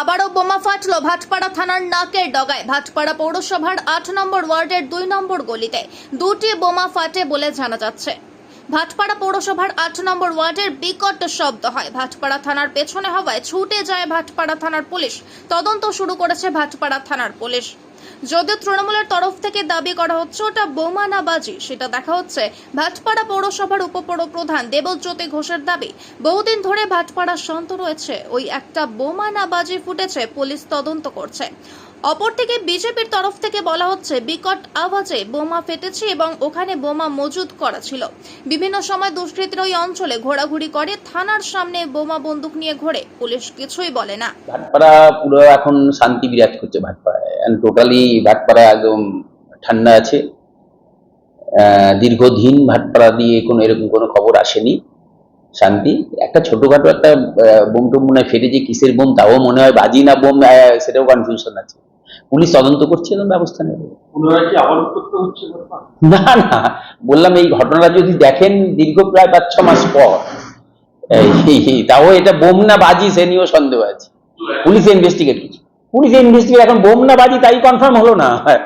আবারও বোমা ফাটল ভাটপাড়া থানার নাকের ডগায়। ভাটপাড়া পৌরসভার আট নম্বর ওয়ার্ডের দুই নম্বর গলিতে দুটি বোমা ফাটে বলে জানা যাচ্ছে। ভাটপাড়া পৌরসভার আট নম্বর ওয়ার্ডের বিকট শব্দ হয়। ভাটপাড়া থানার পেছনে হওয়ায় ছুটে যায় ভাটপাড়া থানার পুলিশ। তদন্ত শুরু করেছে ভাটপাড়া থানার পুলিশ। যদিও তৃণমূলের তরফ থেকে দাবি করা হচ্ছে ওটা বোমা না বাজি সেটা দেখা হচ্ছে ভাটপাড়া পৌরসভার উপপৌর প্রধান দেবজ্যোতি ঘোষের দাবি। বহুদিন ধরে ভাটপাড়া শান্ত রয়েছে, ওই একটা বোমা না বাজি ফুটেছে, পুলিশ তদন্ত করছে। অপরদিকে বিজেপির তরফ থেকে বলা হচ্ছে, বিকট আওয়াজে বোমা ফেটেছে এবং ওখানে বোমা মজুদ করা ছিল। বিভিন্ন সময় দুষ্কৃতীর ওই অঞ্চলে ঘোরাঘুরি করে, থানার সামনে বোমা বন্দুক নিয়ে ঘোরে, পুলিশ কিছুই বলে না। ভাটপাড়া পুরো এখন শান্তি বিরাজ করছে ভাটপাড়ায়। টোটালি ভাটপাড়া একদম ঠান্ডা আছে। দীর্ঘদিন ভাটপাড়া দিয়ে কোনো এরকম কোনো খবর আসেনি। শান্তি। একটা ছোটখাটো একটা বোম টোম মনে হয় ফেটেছে কিসের বোম তাও মনে হয় বাজি না বোম সেটাও কনফিউশন আছে। পুলিশ তদন্ত করছে এবং ব্যবস্থা নেবে? না না। বললাম এই ঘটনাটা যদি দেখেন দীর্ঘ প্রায় পাঁচ ছ মাস পর তাও এটা বোম না বাজি সে নিয়েও সন্দেহ আছে। পুলিশ ইনভেস্টিগেট করছে। পুলিশ ইনভেস্টিগেট এখন বোম না বাজি তাই কনফার্ম হলো না। হ্যাঁ,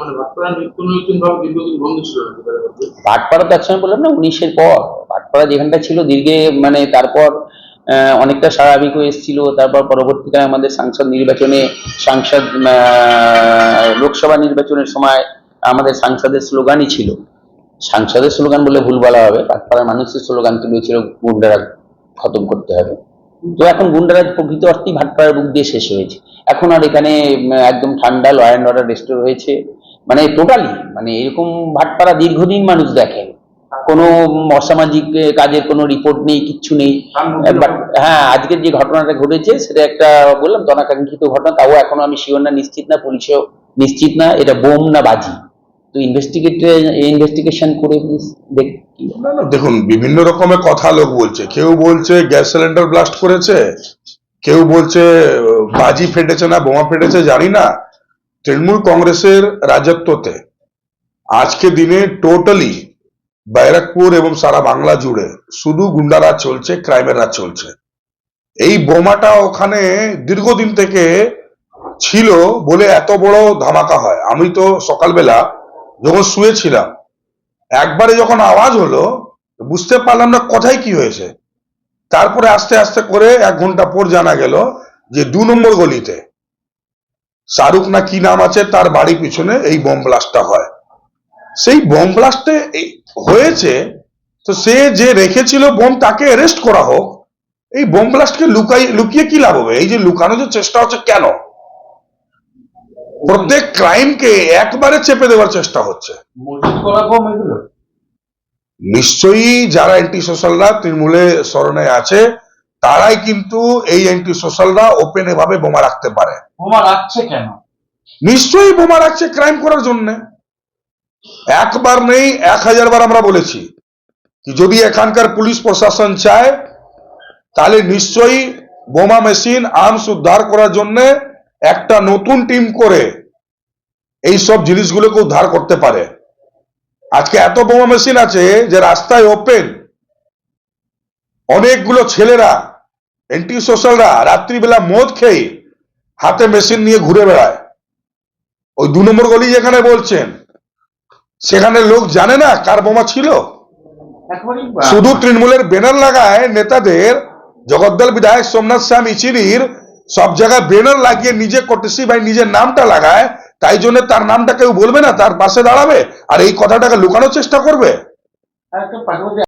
মানে ভাটপাড়া নিত্য নৈতিন ভাবে দীর্ঘদিন বন্ধ ছিল নাকি তাদের মধ্যে? ভাটপাড়া তো একসময় বললাম না উনিশের পর। ভাটপাড়া যেখানটা ছিল দীর্ঘে মানে তারপর অনেকটা স্বাভাবিক এসেছিল তারপর পরবর্তীকালে আমাদের সাংসদ নির্বাচনে সাংসদ লোকসভা নির্বাচনের সময় আমাদের সাংসদের স্লোগানই ছিল। সাংসদের স্লোগান বলে ভুল বলা হবে ভাটপাড়ার মানুষের স্লোগান তুলেছিল গুন্ডারাজ খতম করতে হবে। তো এখন গুন্ডারাজ প্রকৃত অর্থেই ভাটপাড়ার বুক দিয়ে শেষ হয়েছে। এখন আর এখানে একদম ঠান্ডা ল অ্যান্ড অর্ডার রেস্টোর হয়েছে। মানে টোটালি মানে এরকম ভাটপাড়া দীর্ঘদিন মানুষ দেখেন কোনো অসামাজিক কাজের কোনো রিপোর্ট নেই কিচ্ছু নেই। হ্যাঁ আজকের যে ঘটনাটা ঘটেছে সেটা একটা বললাম তনাকাঙ্ক্ষিত ঘটনা তাও এখনও আমি শিওর না নিশ্চিত না পুলিশও নিশ্চিত না এটা বোম না বাজি। তো ইনভেস্টিগেশন করে দেখ দেখুন, বিভিন্ন রকমের কথা লোক বলছে। কেউ বলছে গ্যাস সিলিন্ডার ব্লাস্ট করেছে, কেউ বলছে বাজি ফেটেছে না, বোমা ফেটেছে, জানি না। তৃণমূল কংগ্রেসের রাজত্বতে আজকে দিনে টোটালি ব্যারাকপুর এবং সারা বাংলা জুড়ে শুধু গুন্ডারাজ চলছে ক্রাইমের রাজ চলছে। এই বোমাটা ওখানে দীর্ঘদিন থেকে ছিল বলে এত বড় ধামাকা হয়। আমি তো সকালবেলা যখন শুয়েছিলাম, একবারে যখন আওয়াজ হলো বুঝতে পারলাম না কোথায় কি হয়েছে। তারপরে আস্তে আস্তে করে এক ঘণ্টা পর জানা গেল যে দু নম্বর গলিতে শাহরুখ না কি নাম আছে তার বাড়ি পিছনে এই বোম ব্লাস্টটা হয়। সেই বোম ব্লাস্টে হয়েছে, তো সে যে রেখেছিল বোম তাকে অ্যারেস্ট করা হোক, এই বোম ব্লাস্টকে লুকাই, লুকিয়ে কি লাভ হবে? এই যে লুকানোর যে চেষ্টা হচ্ছে কেন? প্রত্যেক ক্রাইমকে একবারে চেপে দেওয়ার চেষ্টা হচ্ছে। নিশ্চয়ই যারা অ্যান্টি সোশ্যালরা তৃণমূলে স্মরণে আছে তারাই কিন্তু এই অ্যান্টি সোশ্যালরা ওপেন এভাবে বোমা রাখতে পারে। বোমা রাখছে কেন? নিশ্চয়ই বোমা রাখছে ক্রাইম করার জন্য। একবার নেই এক হাজার বার আমরা বলেছি কি যদি এখানকার পুলিশ প্রশাসন চায় তাহলে নিশ্চয়ই বোমা মেশিন আর্মস উদ্ধার করার জন্য একটা নতুন টিম করে এই সব জিনিসগুলোকে উদ্ধার করতে পারে। আজকে এত বোমা মেশিন আছে যে রাস্তায় ওপেন অনেকগুলো ছেলেরা এন্টি সোশ্যালরা রাত্রিবেলা মদ খেয়ে হাতে মেশিন নিয়ে ঘুরে বেড়ায়। ওই দু নম্বর গলি যেখানে বলছেন সেখানে লোক জানে না কার বোমা ছিল। শুধু তৃণমূলের ব্যানার লাগায় নেতাদের জগদ্দল বিধায়ক সোমনাথ শ্যাম ইচিরির সব জায়গায় ব্যানার লাগিয়ে নিজে কটেসি ভাই নিজের নামটা লাগায়, তাই জন্য তার নামটা কেউ বলবে না, তার পাশে দাঁড়াবে, আর এই কথাটাকে লুকানোর চেষ্টা করবে।